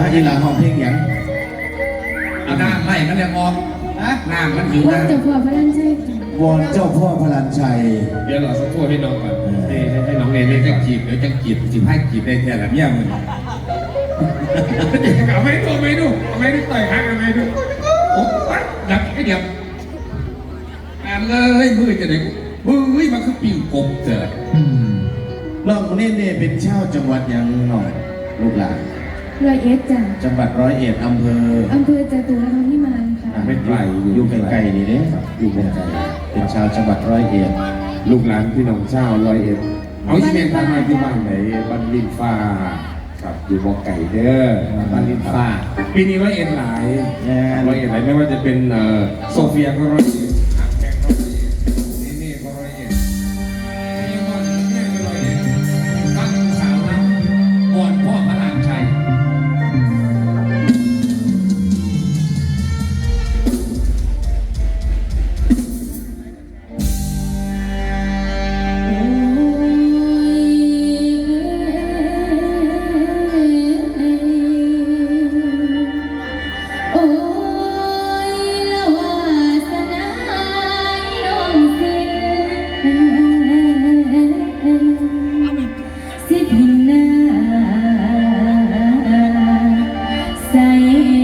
อะอีหลาห้องเพลงหยังเอาหน้าไล่มันเลยออกนะหน้ามันหิวว่านะจะพอพระลันใช่จ้ะวอนเจ้าพ่อพลันชัย เดี๋ยวเราสักครู่ให้น้องก่อนให้ให้ให้น้องเนเน่จะจีบเดี๋ยวจะจีบจีบให้จีบได้แค่ละเนี่ยมึงเอาไม่ดูเอาไม่ดูเอาไม่ดูต่อยหักเอาไม่ดูโอ้ยดับไอ้เดียวอ่านเลยมือจะไหนมือมันคือปิ่งกบเจอน้องเน่เน่เป็นชาวจังหวัดหยังหน่อยลูกหลาน ร้อยเอ็ดจ้ะจังหวัดร้อยเอ็ดอำเภออำเภอจตุรพักษ์พิมานค่ะ ไม่ไกลอยู่ใกล้ๆนี่เด้ครับอยู่บนไกลเป็นชาวจังหวัดร้อยเอ็ดลูกหลานพี่น้องเจ้าร้อยเอ็ดเอาที่เป็นทางมาที่บ้านไหนบ้านลินฟ้าครับอยู่บ่อไก่เด้อบ้านลินฟ้าปีนี้ร้อยเอ็ดหลายแน่ร้อยเอ็ดหลายไม่ว่าจะเป็นเอ่อโซเฟียก็ร้อยเอ็ด ใ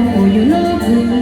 าเจ้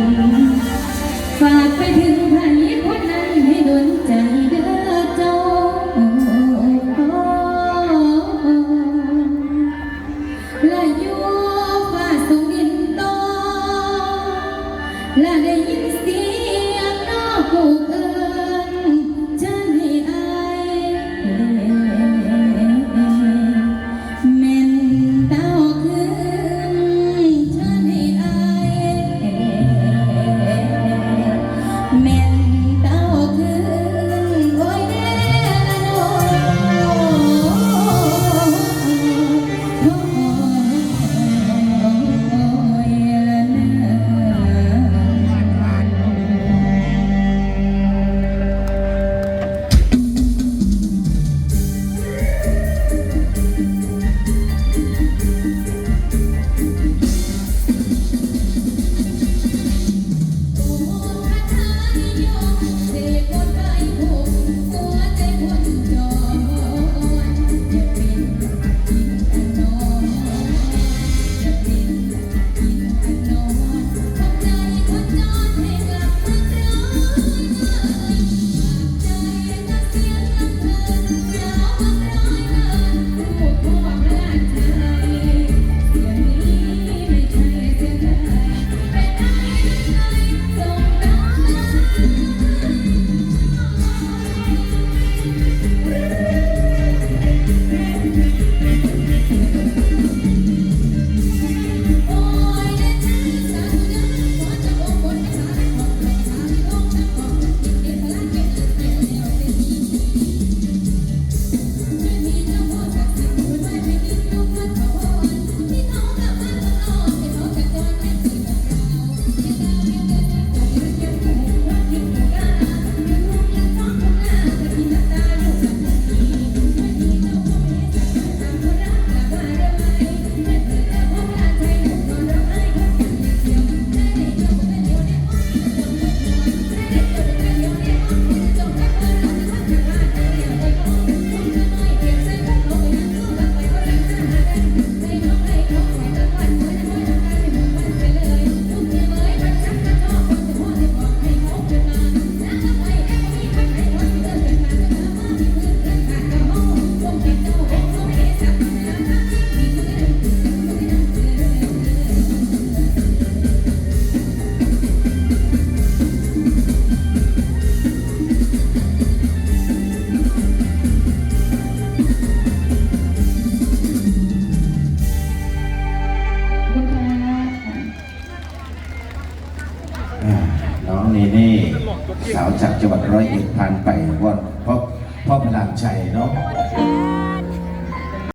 เนเน่สาวจากจังหวัดร้อยเอ็ดผ่านไปวันพ่อพ่อพลานชัยเนาะ